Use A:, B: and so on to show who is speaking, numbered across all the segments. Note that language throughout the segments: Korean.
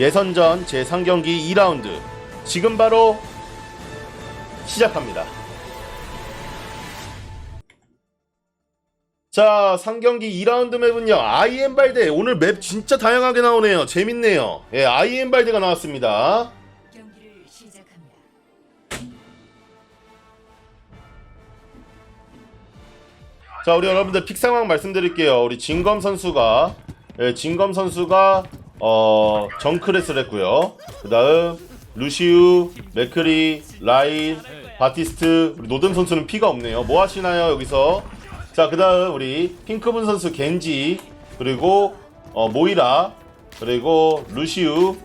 A: 예선전 제3경기 2라운드 지금 바로 시작합니다. 자, 상경기 2라운드 맵은요. IM 발대. 오늘 맵 진짜 다양하게 나오네요. 재밌네요. 예, IM 발대가 나왔습니다.
B: 경기를 시작합니다.
A: 자, 우리 여러분들 픽 상황 말씀드릴게요. 우리 진검 선수가 예, 진검 선수가 어, 정크레스를 했고요. 그 다음 루시우, 맥크리, 라인, 바티스트, 우리 노든 선수는 피가 없네요. 뭐 하시나요, 여기서? 자, 그 다음 우리 핑크분 선수 겐지, 그리고 어, 모이라, 그리고 루시우,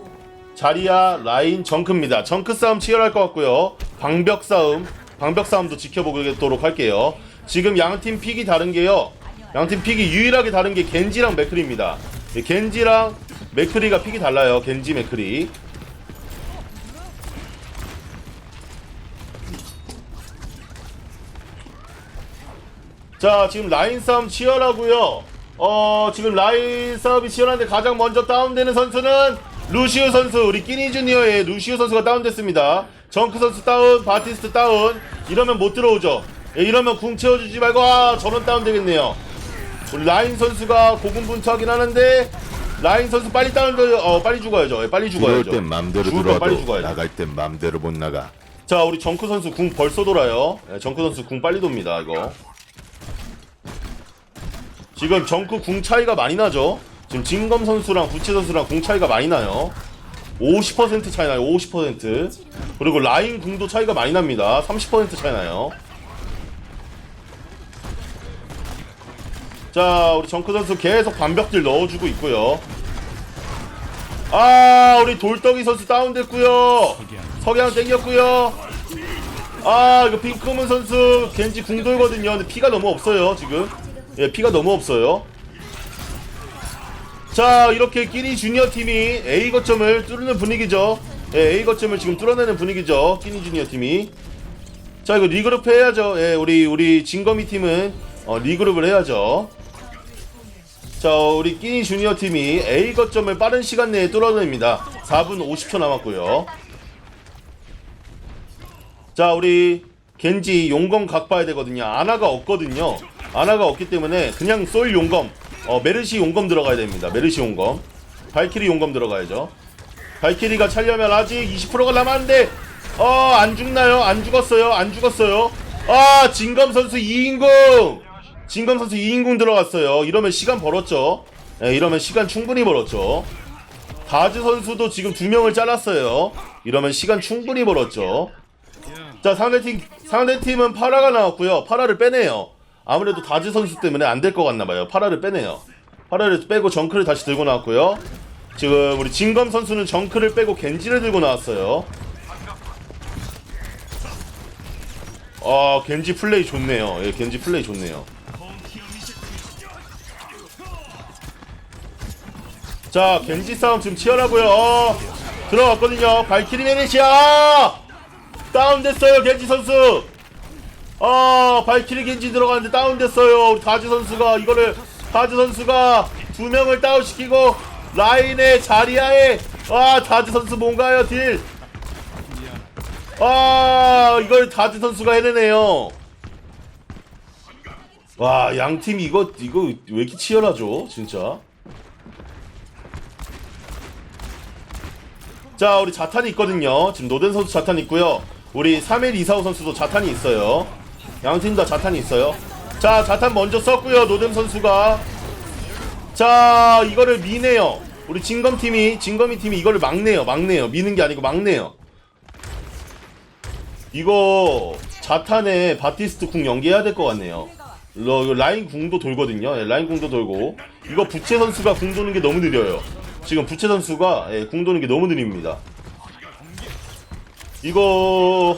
A: 자리야, 라인, 정크입니다. 정크 싸움 치열할 것 같고요. 방벽 싸움, 방벽 싸움도 지켜보도록 할게요. 지금 양팀 픽이 다른 게요. 양팀 픽이 유일하게 다른 게 겐지랑 맥크리입니다. 예, 겐지랑 맥크리가 픽이 달라요. 겐지 맥크리. 자, 지금 라인 싸움 치열하고요. 어, 지금 라인 싸움이 치열한데 가장 먼저 다운되는 선수는 루시우 선수, 우리 끼니 주니어의 루시우 선수가 다운됐습니다. 정크 선수 다운, 바티스트 다운. 이러면 못 들어오죠. 예, 이러면 궁 채워주지 말고, 아, 저런 다운되겠네요. 우리 라인 선수가 고군분투하긴 하는데, 라인 선수 빨리 다운, 어, 빨리 죽어야죠. 예, 빨리
C: 들어올
A: 죽어야죠.
C: 땐 맘대로
A: 죽을
C: 들어와도
A: 죽어야죠.
C: 나갈 땐 맘대로 못 나가.
A: 자, 우리 정크 선수 궁 벌써 돌아요. 예, 정크 선수 궁 빨리 돕니다, 이거. 지금 정크 궁 차이가 많이 나죠? 지금 진검 선수랑 부채 선수랑 궁 차이가 많이 나요. 50% 차이 나요, 50%. 그리고 라인 궁도 차이가 많이 납니다. 30% 차이 나요. 자, 우리 정크 선수 계속 반벽들 넣어주고 있고요. 아, 우리 돌덩이 선수 다운됐고요. 석양 땡겼고요. 아, 이거 핑크문 선수 겐지 궁 돌거든요. 근데 피가 너무 없어요, 지금. 예, 피가 너무 없어요. 자, 이렇게 끼니 주니어 팀이 A 거점을 뚫는 분위기죠. 예, A 거점을 지금 뚫어내는 분위기죠. 끼니 주니어 팀이. 자, 이거 리그룹 해야죠. 예, 우리 우리 진거미 팀은 어, 리그룹을 해야죠. 자, 우리 끼니 주니어 팀이 A 거점을 빠른 시간 내에 뚫어냅니다. 4분 50초 남았고요. 자, 우리 겐지 용검 각 봐야 되거든요. 아나가 없거든요. 아나가 없기 때문에 그냥 솔 용검, 어, 메르시 용검 들어가야 됩니다. 메르시 용검. 발키리 용검 들어가야죠. 발키리가 차려면 아직 20%가 남았는데, 어, 안 죽나요? 안 죽었어요. 안 죽었어요. 아, 진검 선수 2인궁! 진검 선수 2인궁 들어갔어요. 이러면 시간 벌었죠. 예, 이러면 시간 충분히 벌었죠. 다즈 선수도 지금 두 명을 잘랐어요. 이러면 시간 충분히 벌었죠. 자 상대팀 상대팀은 파라가 나왔고요. 파라를 빼내요. 아무래도 다즈 선수 때문에 안 될 것 같나 봐요. 파라를 빼내요. 파라를 빼고 정크를 다시 들고 나왔고요. 지금 우리 진검 선수는 정크를 빼고 겐지를 들고 나왔어요. 아 겐지 플레이 좋네요. 예, 겐지 플레이 좋네요. 자 겐지 싸움 지금 치열하고요. 어, 들어갔거든요. 발키리 메네시아 다운됐어요 겐지 선수. 어 발키리 겐지 들어가는데 다운됐어요. 우리 다즈 선수가 이거를 다즈 선수가 두 명을 다운시키고 라인의 자리아에 아 다즈 선수 뭔가요 딜. 아 이걸 다즈 선수가 해내네요. 와 양팀 이거 이거 왜 이렇게 치열하죠 진짜. 자 우리 자탄이 있거든요. 지금 노덴 선수 자탄 있고요. 우리 3일 이사호 선수도 자탄이 있어요. 양팀 다 자탄이 있어요. 자 자탄 먼저 썼고요 노덴 선수가. 자 이거를 미네요. 우리 진검팀이 진검이 팀이 이거를 막네요 막네요. 미는 게 아니고 막네요. 이거 자탄에 바티스트 궁 연계해야 될 것 같네요. 러, 라인 궁도 돌거든요. 예, 라인 궁도 돌고. 이거 부채 선수가 궁 도는 게 너무 느려요 지금 부채 선수가 예, 궁 도는 게 너무 느립니다. 이거.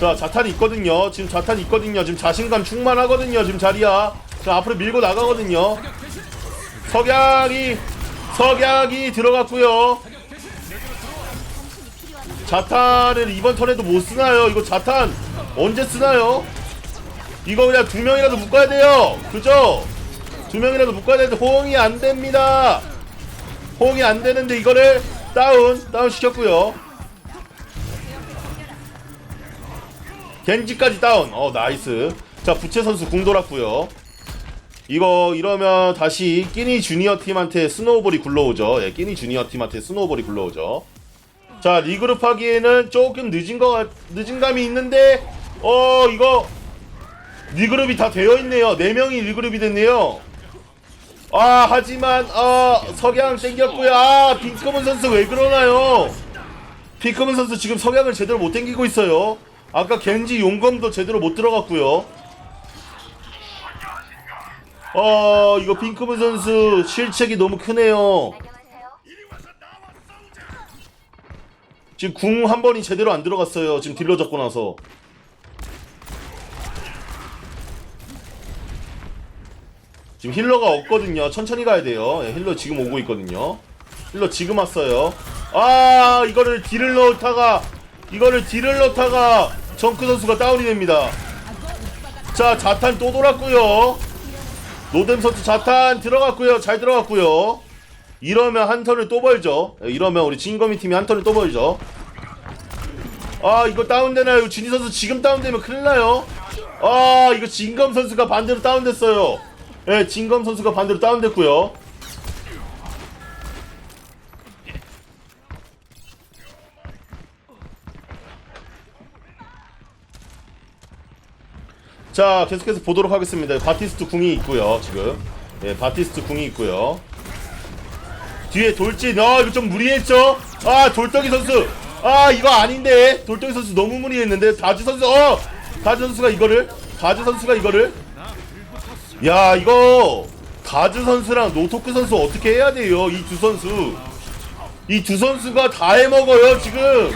A: 자 자탄이 있거든요. 지금 자탄이 있거든요. 지금 자신감 충만하거든요. 지금 자리야. 자 앞으로 밀고 나가거든요. 석양이 석양이 들어갔고요. 자탄을 이번 턴에도 못 쓰나요? 이거 자탄 언제 쓰나요? 이거 그냥 두 명이라도 묶어야 돼요. 그죠 두 명이라도 묶어야 되는데 호응이 안 됩니다 호응이 안 되는데 이거를 다운 다운 시켰고요. 겐지까지 다운. 어 나이스. 자 부채 선수 궁 돌았고요. 이거 이러면 다시 끼니 주니어 팀한테 스노우볼이 굴러오죠. 예, 끼니 주니어 팀한테 스노우볼이 굴러오죠. 자 리그룹 하기에는 조금 늦은 거 같- 늦은 감이 있는데 어 이거 리그룹이 다 되어 있네요. 네 명이 리그룹이 됐네요. 아 하지만 아 석양 땡겼고요. 아 핑크문 선수 왜 그러나요? 핑크문 선수 지금 석양을 제대로 못 땡기고 있어요. 아까 겐지 용검도 제대로 못 들어갔고요. 어 이거 핑크문 선수 실책이 너무 크네요. 지금 궁 한 번이 제대로 안 들어갔어요. 지금 딜러 잡고 나서. 지금 힐러가 없거든요. 천천히 가야 돼요. 예, 힐러 지금 오고 있거든요. 힐러 지금 왔어요. 아, 이거를 딜을 넣다가, 이거를 딜을 넣다가 정크 선수가 다운이 됩니다. 자, 자탄 또 돌았고요. 노뎀 선수 자탄 들어갔고요. 잘 들어갔고요. 이러면 한 턴을 또 벌죠. 예, 이러면 우리 진거미 팀이 한 턴을 또 벌죠. 아, 이거 다운되나요? 진희 선수 지금 다운되면 큰일 나요. 아, 이거 진검 선수가 반대로 다운됐어요. 예, 진검 선수가 반대로 다운됐고요. 자, 계속해서 보도록 하겠습니다. 바티스트 궁이 있고요, 지금. 예, 바티스트 궁이 있고요. 뒤에 돌진, 아, 이거 좀 무리했죠? 아, 돌덩이 선수. 아, 이거 아닌데. 돌덩이 선수 너무 무리했는데. 다주 선수, 어! 다주 선수가 이거를, 다주 선수가 이거를. 야, 이거, 다주 선수랑 노토크 선수 어떻게 해야 돼요? 이 두 선수. 이 두 선수가 다 해먹어요, 지금.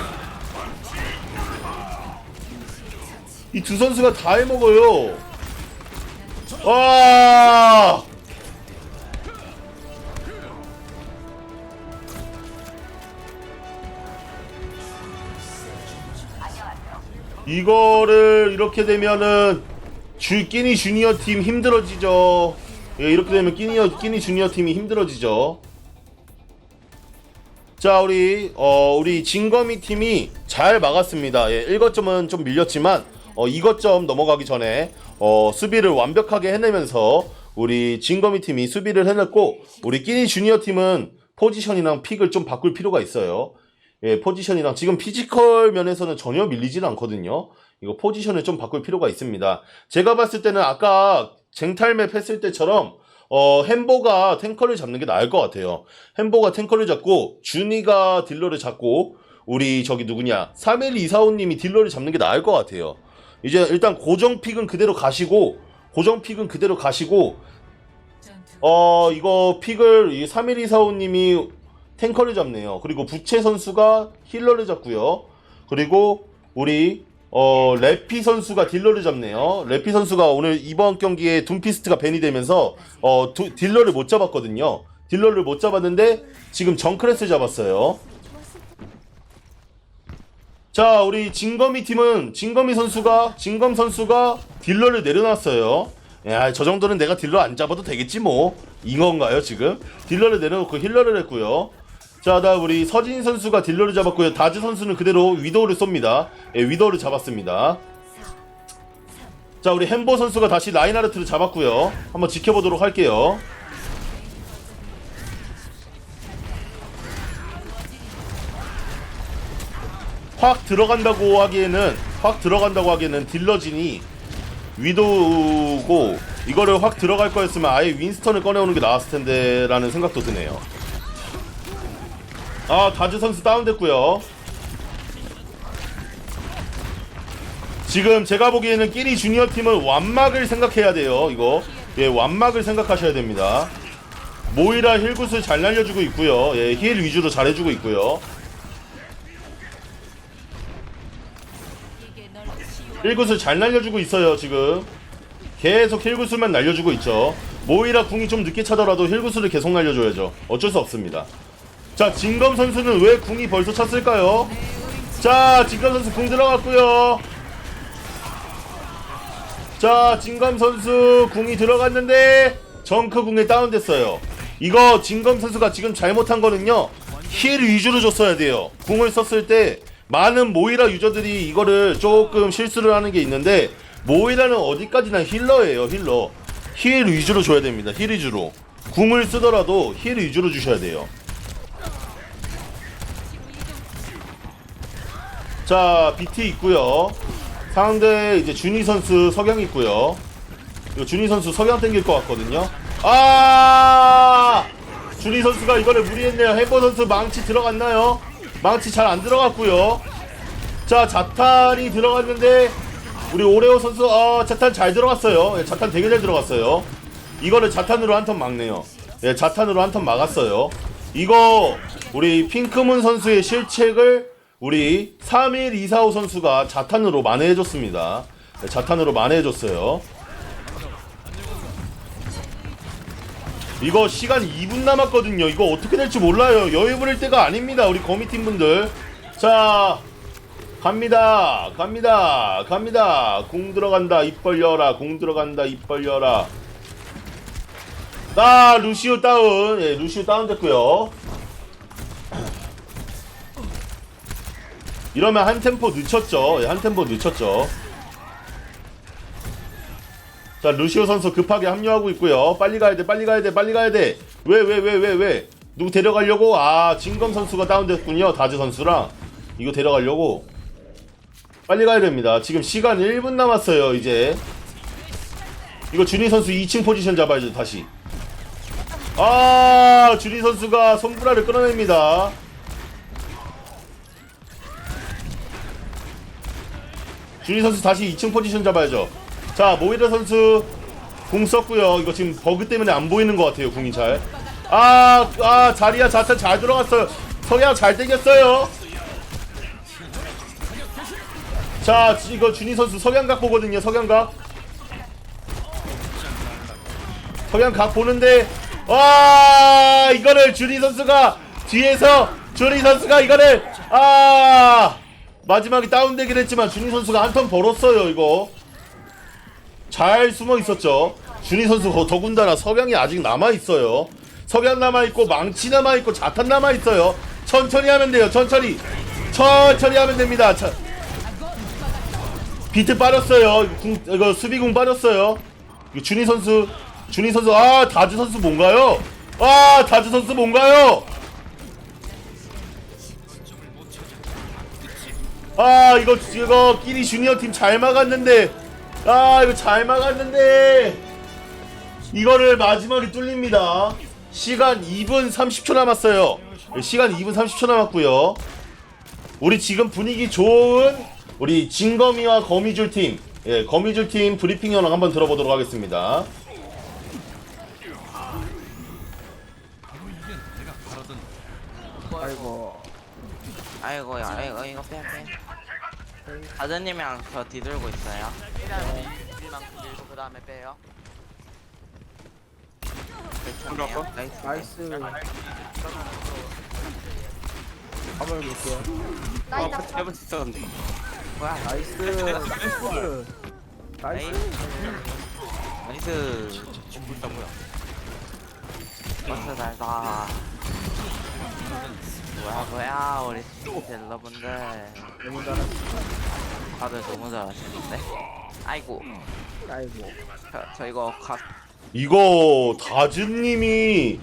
A: 이 두 선수가 다 해먹어요. 와! 이거를 이렇게 되면은 주 끼니 주니어 팀 힘들어지죠. 예, 이렇게 되면 끼니 끼니 주니어 팀이 힘들어지죠. 자, 우리 어 우리 진거미 팀이 잘 막았습니다. 예, 1거점은 좀 밀렸지만 어 2거점 넘어가기 전에 어 수비를 완벽하게 해내면서 우리 진거미 팀이 수비를 해냈고 우리 끼니 주니어 팀은 포지션이랑 픽을 좀 바꿀 필요가 있어요. 예, 포지션이랑 지금 피지컬 면에서는 전혀 밀리지는 않거든요. 이거 포지션을 좀 바꿀 필요가 있습니다. 제가 봤을 때는 아까 쟁탈맵 했을 때처럼 어, 햄버가 탱커를 잡는 게 나을 것 같아요. 햄버가 탱커를 잡고 준이가 딜러를 잡고 우리 저기 누구냐 31245님이 딜러를 잡는 게 나을 것 같아요. 이제 일단 고정 픽은 그대로 가시고 고정 픽은 그대로 가시고 어 이거 픽을 이 31245님이 탱커를 잡네요. 그리고 부채 선수가 힐러를 잡고요. 그리고 우리 어 레피 선수가 딜러를 잡네요. 레피 선수가 오늘 이번 경기에 둠피스트가 벤이 되면서 어 두- 딜러를 못 잡았거든요. 딜러를 못 잡았는데 지금 정크레스 잡았어요. 자, 우리 진검이 팀은 진검이 선수가 진검 선수가 딜러를 내려놨어요. 야, 저 정도는 내가 딜러 안 잡아도 되겠지 뭐. 이건가요, 지금? 딜러를 내려놓고 힐러를 했고요. 자, 다음 우리 서진 선수가 딜러를 잡았고요. 다즈 선수는 그대로 위도우를 쏩니다. 예, 위도우를 잡았습니다. 자, 우리 햄보 선수가 다시 라인하르트를 잡았고요. 한번 지켜보도록 할게요. 확 들어간다고 하기에는 확 들어간다고 하기에는 딜러진이 위도우고 이거를 확 들어갈 거였으면 아예 윈스턴을 꺼내오는 게 나았을 텐데라는 생각도 드네요. 아 다즈 선수 다운됐고요. 지금 제가 보기에는 끼리 주니어 팀은 완막을 생각해야 돼요. 이거 예 완막을 생각하셔야 됩니다. 모이라 힐굿을 잘 날려주고 있고요. 예, 힐 위주로 잘해주고 있고요. 힐굿을 잘 날려주고 있어요 지금 계속 힐굿을만 날려주고 있죠 모이라 궁이 좀 늦게 차더라도 힐굿을 계속 날려줘야죠 어쩔 수 없습니다 자 진검 선수는 왜 궁이 벌써 찼을까요? 자 진검 선수 궁 들어갔고요. 자 진검 선수 궁이 들어갔는데 정크 궁에 다운됐어요. 이거 진검 선수가 지금 잘못한 거는요. 힐 위주로 줬어야 돼요. 궁을 썼을 때 많은 모이라 유저들이 이거를 조금 실수를 하는 게 있는데 모이라는 어디까지나 힐러예요 힐러. 힐 위주로 줘야 됩니다. 힐 위주로. 궁을 쓰더라도 힐 위주로 주셔야 돼요 자 BT 있고요. 상대 이제 준희 선수 석양 있고요. 이거 준희 선수 석양 땡길 것 같거든요. 아! 준희 선수가 이거를 무리했네요. 햄버 선수 망치 들어갔나요? 망치 잘 안 들어갔고요. 자 자탄이 들어갔는데 우리 오레오 선수 아 자탄 잘 들어갔어요. 예, 자탄 되게 잘 들어갔어요. 이거를 자탄으로 한 턴 막네요. 예 자탄으로 한 턴 막았어요. 이거 우리 핑크문 선수의 실책을 우리 31245 선수가 자탄으로 만회해줬습니다 예, 자탄으로 만회해줬어요 이거 시간 2분 남았거든요. 이거 어떻게 될지 몰라요. 여유 부릴 때가 아닙니다. 우리 거미팀 분들. 자, 갑니다. 갑니다. 갑니다. 공 들어간다. 입 벌려라. 공 들어간다. 입 벌려라. 나 루시오 다운. 예, 루시오 다운 됐고요. 이러면 한 템포 늦췄죠. 예, 한 템포 늦췄죠. 자 루시오 선수 급하게 합류하고 있고요. 빨리 가야 돼, 빨리 가야 돼, 빨리 가야 돼. 왜, 왜, 왜, 왜, 왜? 누구 데려가려고? 아, 진검 선수가 다운됐군요. 다즈 선수랑 이거 데려가려고. 빨리 가야 됩니다. 지금 시간 1분 남았어요. 이제 이거 준희 선수 2층 포지션 잡아야죠. 다시. 아, 준희 선수가 손브라를 끌어냅니다. 준희 선수 다시 2층 포지션 잡아야죠. 자, 모이라 선수 궁 썼고요. 이거 지금 버그 때문에 안 보이는 것 같아요. 궁이 잘. 아, 아, 자리야 자탄 잘 들어갔어요. 석양 잘 땡겼어요. 자, 이거 준희 선수 석양각 보거든요. 석양각. 석양각 보는데 와, 이거를 준희 선수가 뒤에서 준희 선수가 이거를 아 마지막에 다운되긴 했지만 준희 선수가 한 턴 벌었어요. 이거. 잘 숨어 있었죠. 준희 선수 더- 더군다나 석양이 아직 남아 있어요. 석양 남아 있고 망치 남아 있고 자탄 남아 있어요. 천천히 하면 돼요. 천천히 천천히 하면 됩니다. 자, 비트 빠졌어요. 궁, 이거 수비궁 빠졌어요. 준희 선수 준희 선수 아 다주 선수 뭔가요? 아 다주 선수 뭔가요? 아 이거 이거 끼리 주니어 팀 잘 막았는데. 아 이거 잘 막았는데. 이거를 마지막에 뚫립니다. 시간 2분 30초 남았어요. 시간 2분 30초 남았고요. 우리 지금 분위기 좋은 우리 진거미와 거미줄 팀. 예, 거미줄 팀 브리핑 현황 한번 들어보도록 하겠습니다.
C: 아이고.
D: 아이고 아이고 이거 빼 빼. 아드님이랑 저 뒤들고 있어요. 일단 일만큼 들고 그 다음에 빼요. 괜찮네요. 나이스.
C: 나이스 한번 해볼게요
D: 아, 해본 있었는데. 뭐야?
C: 나이스 나이스 나이스
D: 나이스. 죽고 있다 뭐야? 버스 달다. 뭐야 뭐야 우리 딜러분들
C: 너무 잘했어
D: 다들 너무 잘하시는데. 아이고
C: 아이고
D: 저, 저 이거 가
A: 이거 다즈님이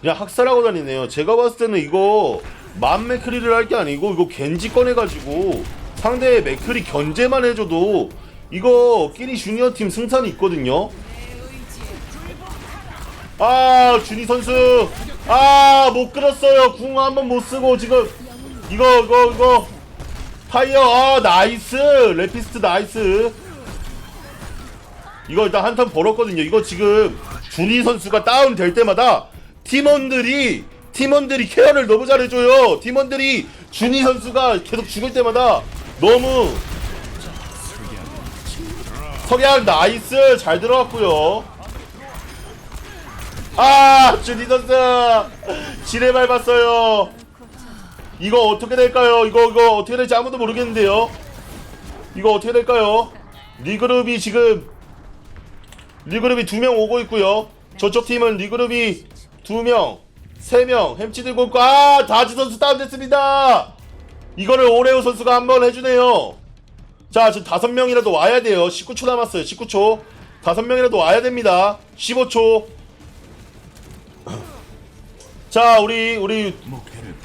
A: 그냥 학살하고 다니네요. 제가 봤을 때는 이거 만 맥크리를 할 게 아니고 이거 겐지 꺼내가지고 상대의 맥크리 견제만 해줘도 이거 끼리 주니어 팀 승산이 있거든요. 아 준희 선수 아 못 끌었어요. 궁 한번 못 쓰고 지금 이거 이거 이거 파이어 아 나이스 레피스트 나이스 이거 일단 한턴 벌었거든요. 이거 지금 준희 선수가 다운 될 때마다 팀원들이 팀원들이 케어를 너무 잘해줘요. 팀원들이 준희 선수가 계속 죽을 때마다 너무 석양 나이스 잘 들어갔고요. 아 준희 선수 지뢰 밟았어요. 이거 어떻게 될까요? 이거 이거 어떻게 될지 아무도 모르겠는데요. 이거 어떻게 될까요? 리그룹이 지금 리그룹이 두 명 오고 있고요. 저쪽 팀은 리그룹이 두 명, 세 명, 햄치 들고 있고, 아, 다지 선수 다운됐습니다! 이거를 오레오 선수가 한 번 해주네요. 자, 지금 다섯 명이라도 와야 돼요. 19초 남았어요. 19초. 다섯 명이라도 와야 됩니다. 15초. 자, 우리, 우리,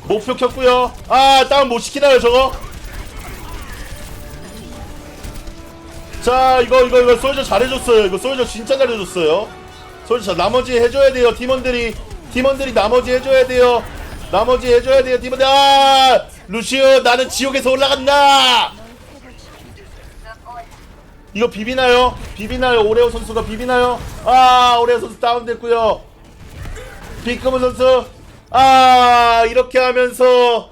A: 목표 켰고요 아, 다운 못 시키나요, 저거? 자, 이거, 이거, 이거, 솔저 잘해줬어요. 이거 솔저 진짜 잘해줬어요. 솔저 나머지 해줘야 돼요. 팀원들이, 팀원들이 나머지 해줘야 돼요. 나머지 해줘야 돼요. 팀원들, 아! 루시오, 나는 지옥에서 올라간다! 이거 비비나요? 비비나요? 오레오 선수가 비비나요? 아, 오레오 선수 다운됐고요 비크먼 선수, 아, 이렇게 하면서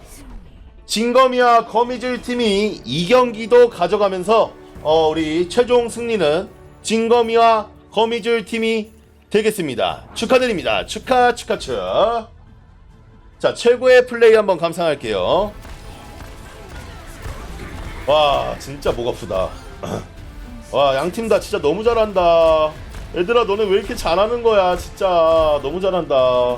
A: 진검이와 거미줄 팀이 2경기도 가져가면서 어, 우리 최종 승리는 진검이와 거미줄 팀이 되겠습니다. 축하드립니다. 축하 축하 축. 자 최고의 플레이 한번 감상할게요. 와 진짜 목 아프다. 와 양 팀 다 진짜 너무 잘한다. 얘들아 너네 왜 이렇게 잘하는 거야 진짜 너무 잘한다.